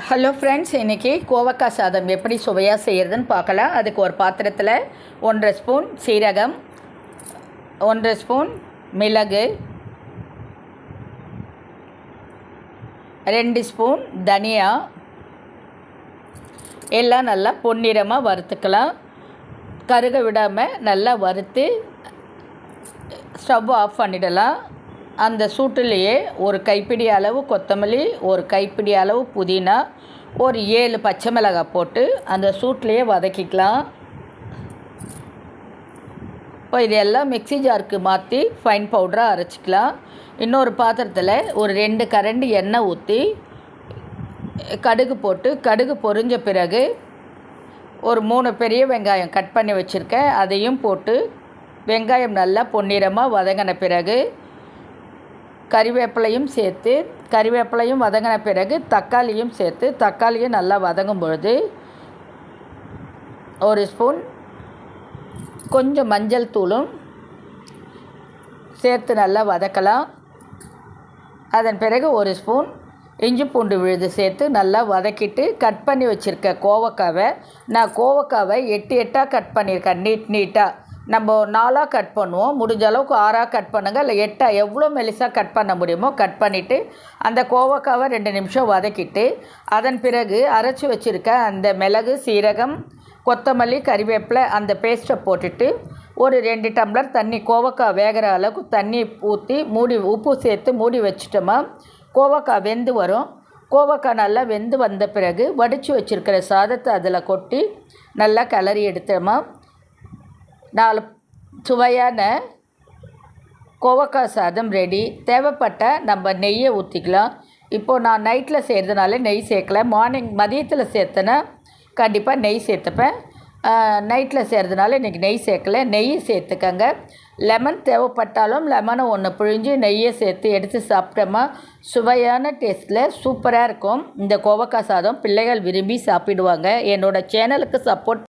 Hello friends இன்றைக்கி கோவக்காய் சாதம் எப்படி சுவையாக செய்கிறதுன்னு பார்க்கலாம். அதுக்கு ஒரு பாத்திரத்தில் ஒன்றரை ஸ்பூன் சீரகம் ஒன்றரை ஸ்பூன் மிளகு ரெண்டு ஸ்பூன் தனியா. எல்லாம் நல்லா பொன்னிறமாக வறுத்துக்கலாம். கருக விடாமல் நல்லா வறுத்து ஸ்டவ் ஆஃப் பண்ணிடலாம். அந்த சூட்டுலேயே ஒரு கைப்பிடி அளவு கொத்தமல்லி ஒரு கைப்பிடி அளவு புதினா ஒரு ஏழு பச்சை மிளகாய் போட்டு அந்த சூட்லேயே வதக்கிக்கலாம். இப்போ இதெல்லாம் மிக்ஸி ஜாருக்கு மாற்றி ஃபைன் பவுடராக அரைச்சிக்கலாம். இன்னொரு பாத்திரத்தில் ஒரு ரெண்டு கரண்டு எண்ணெய் ஊற்றி கடுகு போட்டு கடுகு பொரிஞ்ச பிறகு ஒரு மூணு பெரிய வெங்காயம் கட் பண்ணி வச்சுருக்கேன். அதையும் போட்டு வெங்காயம் நல்லா பொன்னிறமாக வதங்கின பிறகு கறிவேப்பிலையும் சேர்த்து கறிவேப்பிலையும் வதங்கின பிறகு தக்காளியும் சேர்த்து தக்காளியும் நல்லா வதங்கும் பொழுது ஒரு ஸ்பூன் கொஞ்சம் மஞ்சள் தூளும் சேர்த்து நல்லா வதக்கலாம். அதன் பிறகு ஒரு ஸ்பூன் இஞ்சி பூண்டு விழுது சேர்த்து நல்லா வதக்கிட்டு கட் பண்ணி வச்சுருக்க கோவக்காவை நான் கோவக்காவை எட்டு எட்டாக கட் பண்ணியிருக்கேன் நீட் நீட்டாக நம்ம நாலாக கட் பண்ணுவோம். முடிஞ்ச அளவுக்கு ஆறாக கட் பண்ணுங்கள் இல்லை எட்டாக எவ்வளோ மெலிசாக கட் பண்ண முடியுமோ கட் பண்ணிவிட்டு அந்த கோவக்காவை ரெண்டு நிமிஷம் வதக்கிட்டு அதன் பிறகு அரைச்சி வச்சுருக்க அந்த மிளகு சீரகம் கொத்தமல்லி கறிவேப்பிலை அந்த பேஸ்ட்டை போட்டுட்டு ஒரு ரெண்டு டம்ளர் தண்ணி கோவக்காய் வேகிற அளவுக்கு தண்ணி ஊற்றி மூடி உப்பு சேர்த்து மூடி வச்சுட்டோமா கோவக்காய் வெந்து வரும். கோவக்காய் நல்லா வெந்து வந்த பிறகு வடித்து வச்சுருக்கிற சாதத்தை அதில் கொட்டி நல்லா கிளறி எடுத்தோமா நாலு சுவையான கோவக்காய் சாதம் ரெடி தேவைப்பட்ட நம்ம நெய்யை ஊற்றிக்கலாம் இப்போது நான் நைட்டில் செய்கிறதுனால நெய் சேர்க்கல. மார்னிங் மதியத்தில் சேர்த்தேன்னா கண்டிப்பாக நெய் சேர்த்துப்பேன். நைட்டில் செய்கிறதுனால இன்றைக்கி நெய் சேர்க்கல. நெய் சேர்த்துக்கங்க. லெமன் தேவைப்பட்டாலும் லெமனை ஒன்று பிழிஞ்சு நெய்யை சேர்த்து எடுத்து சாப்பிட்டோமா சுவையான டேஸ்ட்டில் சூப்பராக இருக்கும். இந்த கோவக்காய் சாதம் பிள்ளைகள் விரும்பி சாப்பிடுவாங்க. என்னோடய சேனலுக்கு சப்போர்ட்